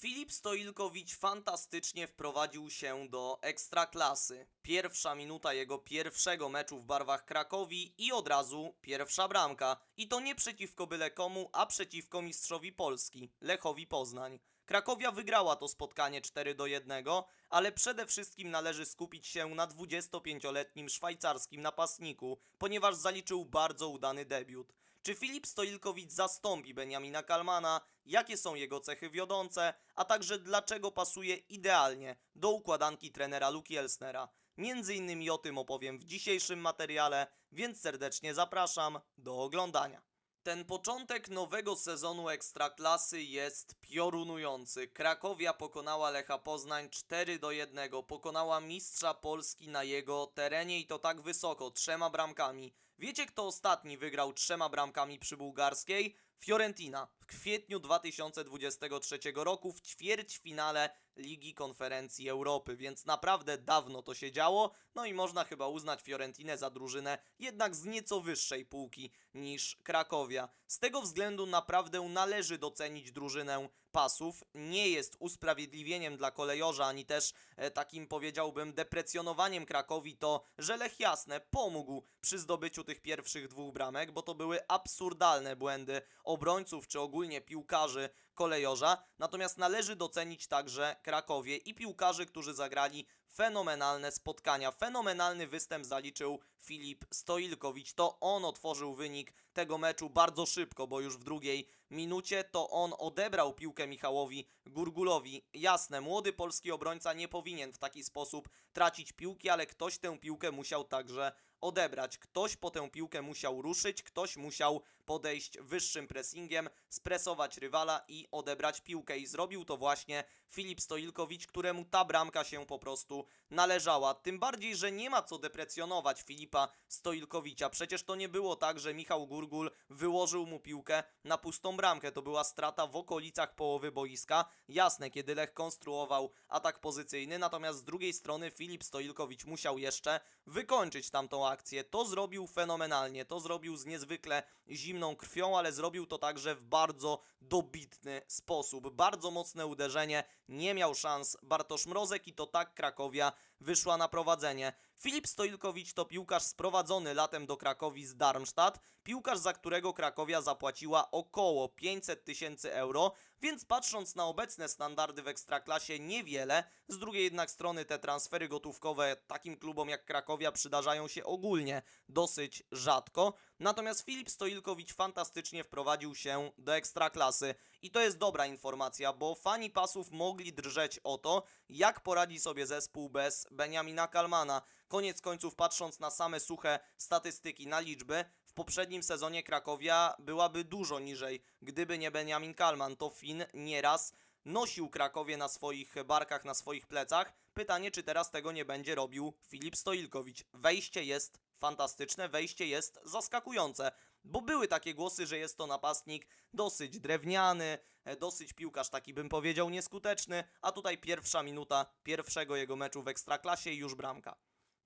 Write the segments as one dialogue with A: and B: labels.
A: Filip Stoilkowicz fantastycznie wprowadził się do ekstraklasy. Pierwsza minuta jego pierwszego meczu w barwach Krakowi i od razu pierwsza bramka. I to nie przeciwko byle komu, a przeciwko mistrzowi Polski, Lechowi Poznań. Krakowia wygrała to spotkanie 4 do 1, ale przede wszystkim należy skupić się na 25-letnim szwajcarskim napastniku, ponieważ zaliczył bardzo udany debiut. Czy Filip Stoilkowicz zastąpi Benjamina Kalmana? Jakie są jego cechy wiodące? A także dlaczego pasuje idealnie do układanki trenera Luki Elsnera? Między innymi o tym opowiem w dzisiejszym materiale, więc serdecznie zapraszam do oglądania. Ten początek nowego sezonu Ekstraklasy jest piorunujący. Krakowia pokonała Lecha Poznań 4 do 1. Pokonała mistrza Polski na jego terenie i to tak wysoko, trzema bramkami. Wiecie kto ostatni wygrał trzema bramkami przy bułgarskiej? Fiorentina w kwietniu 2023 roku w ćwierćfinale Ligi Konferencji Europy, więc naprawdę dawno to się działo, no i można chyba uznać Fiorentinę za drużynę jednak z nieco wyższej półki niż Krakowia. Z tego względu naprawdę należy docenić drużynę pasów. Nie jest usprawiedliwieniem dla kolejorza, ani też e, takim powiedziałbym deprecjonowaniem Krakowi to, że Lech Jasne pomógł przy zdobyciu tych pierwszych dwóch bramek, bo to były absurdalne błędy obrońców czy ogólnie piłkarzy kolejorza. Natomiast należy docenić także Krakowie i piłkarzy, którzy zagrali fenomenalne spotkania. Fenomenalny występ zaliczył Filip Stoilkowicz. To on otworzył wynik tego meczu bardzo szybko, bo już w drugiej minucie to on odebrał piłkę Michałowi Gurgulowi. Jasne, młody polski obrońca nie powinien w taki sposób tracić piłki, ale ktoś tę piłkę musiał także odebrać. Ktoś po tę piłkę musiał ruszyć, ktoś musiał podejść wyższym pressingiem, stresować rywala i odebrać piłkę. I zrobił to właśnie Filip Stoilkowicz, któremu ta bramka się po prostu należała. Tym bardziej, że nie ma co deprecjonować Filipa Stoilkowicza. Przecież to nie było tak, że Michał Gurgul wyłożył mu piłkę na pustą bramkę. To była strata w okolicach połowy boiska. Jasne, kiedy Lech konstruował atak pozycyjny, natomiast z drugiej strony Filip Stoilkowicz musiał jeszcze wykończyć tamtą akcję. To zrobił fenomenalnie, to zrobił z niezwykle zimną krwią, ale zrobił to także w bardzo dobitny sposób. Bardzo mocne uderzenie, nie miał szans Bartosz Mrozek i to tak Krakowia wyszła na prowadzenie. Filip Stoilkowicz to piłkarz sprowadzony latem do Krakowi z Darmstadt, piłkarz za którego Krakowia zapłaciła około 500 tysięcy euro, więc patrząc na obecne standardy w Ekstraklasie niewiele, z drugiej jednak strony te transfery gotówkowe takim klubom jak Krakowia przydarzają się ogólnie dosyć rzadko, natomiast Filip Stoilkowicz fantastycznie wprowadził się do Ekstraklasy. I to jest dobra informacja, bo fani pasów mogli drżeć o to, jak poradzi sobie zespół bez Benjamina Kalmana. Koniec końców, patrząc na same suche statystyki, na liczby, w poprzednim sezonie Krakowia byłaby dużo niżej. Gdyby nie Benjamin Kalman, to Fin nieraz nosił Krakowie na swoich barkach, na swoich plecach. Pytanie, czy teraz tego nie będzie robił Filip Stoilkowicz. Wejście jest fantastyczne, wejście jest zaskakujące. Bo były takie głosy, że jest to napastnik dosyć drewniany, e, dosyć piłkarz taki bym powiedział nieskuteczny, a tutaj pierwsza minuta pierwszego jego meczu w Ekstraklasie i już bramka.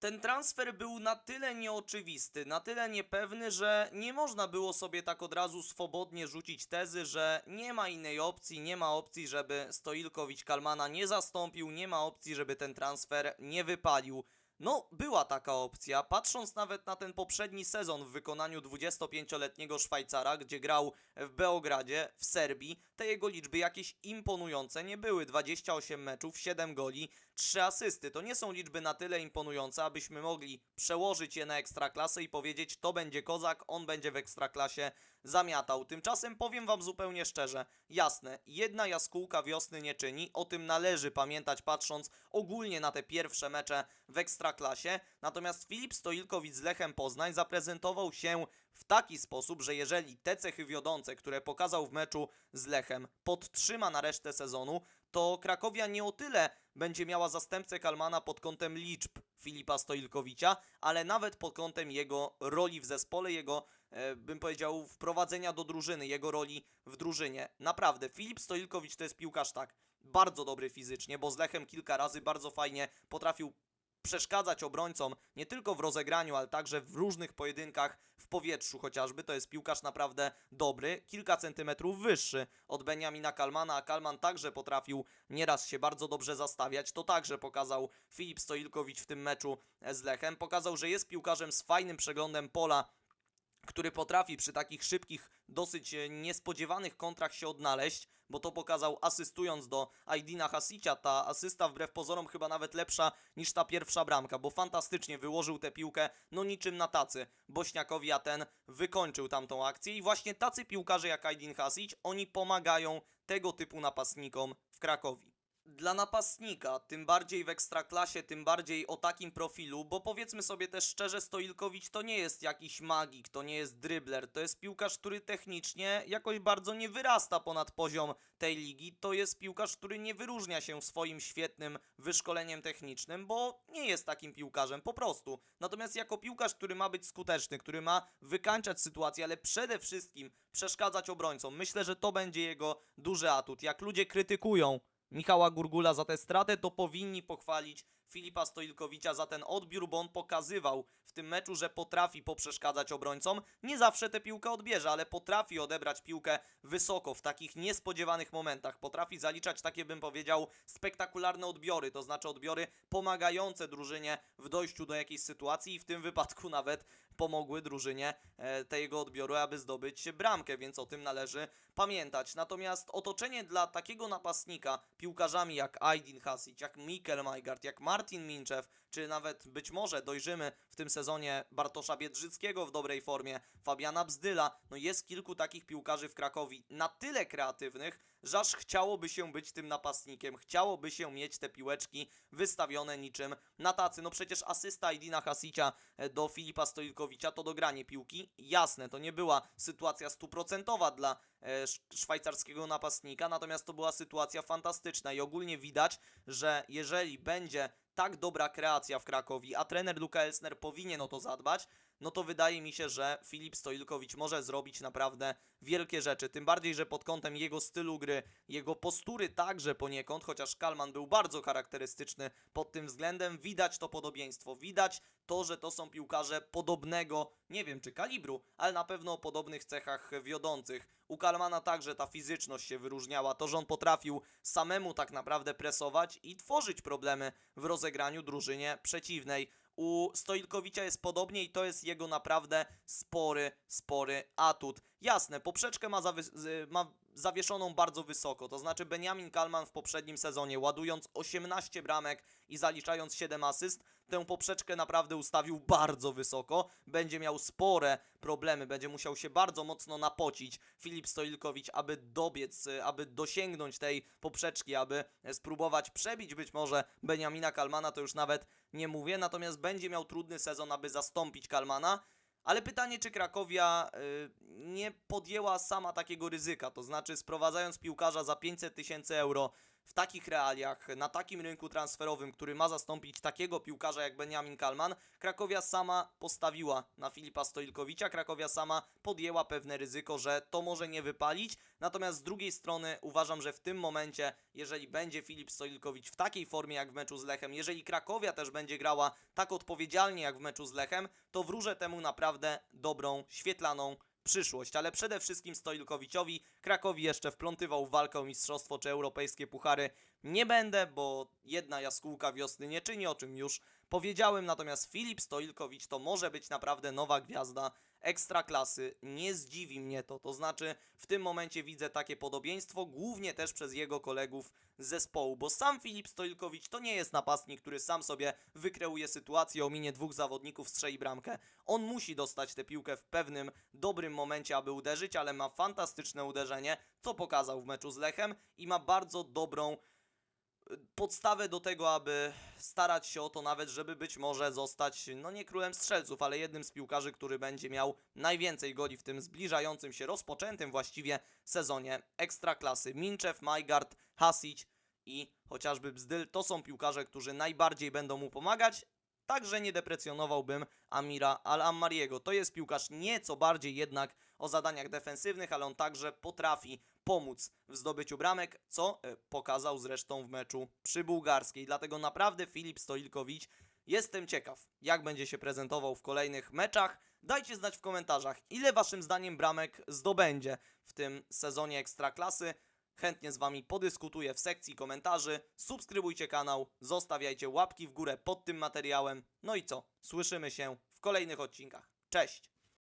A: Ten transfer był na tyle nieoczywisty, na tyle niepewny, że nie można było sobie tak od razu swobodnie rzucić tezy, że nie ma innej opcji, nie ma opcji, żeby Stoilkowicz Kalmana nie zastąpił, nie ma opcji, żeby ten transfer nie wypalił. No, była taka opcja, patrząc nawet na ten poprzedni sezon w wykonaniu 25-letniego Szwajcara, gdzie grał w Beogradzie, w Serbii, te jego liczby jakieś imponujące nie były. 28 meczów, 7 goli, 3 asysty. To nie są liczby na tyle imponujące, abyśmy mogli przełożyć je na ekstraklasę i powiedzieć, to będzie kozak, on będzie w ekstraklasie zamiatał. Tymczasem powiem wam zupełnie szczerze, jasne, jedna jaskółka wiosny nie czyni, o tym należy pamiętać patrząc ogólnie na te pierwsze mecze w ekstraklasie, natomiast Filip Stoilkowicz z Lechem Poznań zaprezentował się w taki sposób, że jeżeli te cechy wiodące, które pokazał w meczu z Lechem, podtrzyma na resztę sezonu, to Krakowia nie o tyle będzie miała zastępcę Kalmana pod kątem liczb Filipa Stoilkowicza, ale nawet pod kątem jego roli w zespole, jego, e, bym powiedział, wprowadzenia do drużyny, jego roli w drużynie. Naprawdę, Filip Stoilkowicz to jest piłkarz tak, bardzo dobry fizycznie, bo z Lechem kilka razy bardzo fajnie potrafił przeszkadzać obrońcom nie tylko w rozegraniu, ale także w różnych pojedynkach w powietrzu chociażby. To jest piłkarz naprawdę dobry, kilka centymetrów wyższy od Benjamina Kalmana, a Kalman także potrafił nieraz się bardzo dobrze zastawiać. To także pokazał Filip Stoilkowicz w tym meczu z Lechem. Pokazał, że jest piłkarzem z fajnym przeglądem pola, który potrafi przy takich szybkich, dosyć e, niespodziewanych kontrach się odnaleźć, bo to pokazał asystując do Aidina Hasicia. Ta asysta wbrew pozorom chyba nawet lepsza niż ta pierwsza bramka, bo fantastycznie wyłożył tę piłkę, no niczym na tacy. Bośniakowi, a ten wykończył tamtą akcję i właśnie tacy piłkarze jak Aidin Hasic, oni pomagają tego typu napastnikom w Krakowi dla napastnika, tym bardziej w ekstraklasie, tym bardziej o takim profilu, bo powiedzmy sobie też szczerze, Stoilkowicz to nie jest jakiś magik, to nie jest drybler, to jest piłkarz, który technicznie jakoś bardzo nie wyrasta ponad poziom tej ligi, to jest piłkarz, który nie wyróżnia się swoim świetnym wyszkoleniem technicznym, bo nie jest takim piłkarzem, po prostu. Natomiast jako piłkarz, który ma być skuteczny, który ma wykańczać sytuację, ale przede wszystkim przeszkadzać obrońcom, myślę, że to będzie jego duży atut. Jak ludzie krytykują Michała Gurgula za tę stratę, to powinni pochwalić Filipa Stoilkowicza za ten odbiór, bo on pokazywał w tym meczu, że potrafi poprzeszkadzać obrońcom. Nie zawsze tę piłkę odbierze, ale potrafi odebrać piłkę wysoko w takich niespodziewanych momentach. Potrafi zaliczać takie, bym powiedział, spektakularne odbiory, to znaczy odbiory pomagające drużynie w dojściu do jakiejś sytuacji i w tym wypadku nawet pomogły drużynie e, tego odbioru, aby zdobyć bramkę, więc o tym należy pamiętać. Natomiast otoczenie dla takiego napastnika piłkarzami jak Aydin Hasic, jak Mikkel Majgard, jak Martin Minczew, czy nawet być może dojrzymy w tym sezonie Bartosza Biedrzyckiego w dobrej formie, Fabiana Bzdyla, no jest kilku takich piłkarzy w Krakowi na tyle kreatywnych, że aż chciałoby się być tym napastnikiem, chciałoby się mieć te piłeczki wystawione niczym na tacy. No przecież asysta Aidina Hasicia e, do Filipa Stoilkowicza to dogranie piłki. Jasne, to nie była sytuacja stuprocentowa dla e, sz- szwajcarskiego napastnika, natomiast to była sytuacja fantastyczna i ogólnie widać, że jeżeli będzie tak dobra kreacja w Krakowi, a trener Luka Elsner powinien o to zadbać, no to wydaje mi się, że Filip Stoilkowicz może zrobić naprawdę wielkie rzeczy. Tym bardziej, że pod kątem jego stylu gry, jego postury także poniekąd, chociaż Kalman był bardzo charakterystyczny pod tym względem, widać to podobieństwo. Widać to, że to są piłkarze podobnego, nie wiem czy kalibru, ale na pewno o podobnych cechach wiodących. U Kalmana także ta fizyczność się wyróżniała, to, że on potrafił samemu tak naprawdę presować i tworzyć problemy w rozegraniu drużynie przeciwnej. U Stoilkowicza jest podobnie i to jest jego naprawdę spory, spory atut. Jasne, poprzeczkę ma, ma zawieszoną bardzo wysoko, to znaczy Benjamin Kalman w poprzednim sezonie, ładując 18 bramek i zaliczając 7 asyst, tę poprzeczkę naprawdę ustawił bardzo wysoko, będzie miał spore problemy, będzie musiał się bardzo mocno napocić Filip Stoilkowicz, aby dobiec, aby dosięgnąć tej poprzeczki, aby spróbować przebić być może Benjamina Kalmana, to już nawet nie mówię, natomiast będzie miał trudny sezon, aby zastąpić Kalmana. Ale pytanie, czy Krakowia y, nie podjęła sama takiego ryzyka, to znaczy sprowadzając piłkarza za 500 tysięcy euro w takich realiach, na takim rynku transferowym, który ma zastąpić takiego piłkarza jak Benjamin Kalman, Krakowia sama postawiła na Filipa Stoilkowicza, Krakowia sama podjęła pewne ryzyko, że to może nie wypalić, natomiast z drugiej strony uważam, że w tym momencie, jeżeli będzie Filip Stoilkowicz w takiej formie jak w meczu z Lechem, jeżeli Krakowia też będzie grała tak odpowiedzialnie jak w meczu z Lechem, to wróżę temu naprawdę dobrą, świetlaną przyszłość, ale przede wszystkim Stoilkowiczowi Krakowi jeszcze wplątywał w walkę o mistrzostwo czy europejskie puchary. Nie będę, bo jedna jaskółka wiosny nie czyni, o czym już powiedziałem, natomiast Filip Stoilkowicz to może być naprawdę nowa gwiazda ekstraklasy. Nie zdziwi mnie to, to znaczy w tym momencie widzę takie podobieństwo, głównie też przez jego kolegów z zespołu, bo sam Filip Stoilkowicz to nie jest napastnik, który sam sobie wykreuje sytuację, ominie dwóch zawodników, strzeli bramkę. On musi dostać tę piłkę w pewnym dobrym momencie, aby uderzyć, ale ma fantastyczne uderzenie, co pokazał w meczu z Lechem i ma bardzo dobrą podstawę do tego, aby starać się o to nawet, żeby być może zostać, no nie królem strzelców, ale jednym z piłkarzy, który będzie miał najwięcej goli w tym zbliżającym się, rozpoczętym właściwie sezonie Ekstraklasy. Minczew, Majgard, Hasic i chociażby Bzdyl to są piłkarze, którzy najbardziej będą mu pomagać. Także nie deprecjonowałbym Amira Al-Ammariego. To jest piłkarz nieco bardziej jednak o zadaniach defensywnych, ale on także potrafi pomóc w zdobyciu bramek, co e, pokazał zresztą w meczu przy Bułgarskiej. Dlatego naprawdę Filip Stoilkowicz Jestem ciekaw, jak będzie się prezentował w kolejnych meczach. Dajcie znać w komentarzach, ile waszym zdaniem bramek zdobędzie w tym sezonie Ekstraklasy. Chętnie z wami podyskutuję w sekcji komentarzy. Subskrybujcie kanał, zostawiajcie łapki w górę pod tym materiałem. No i co? Słyszymy się w kolejnych odcinkach. Cześć!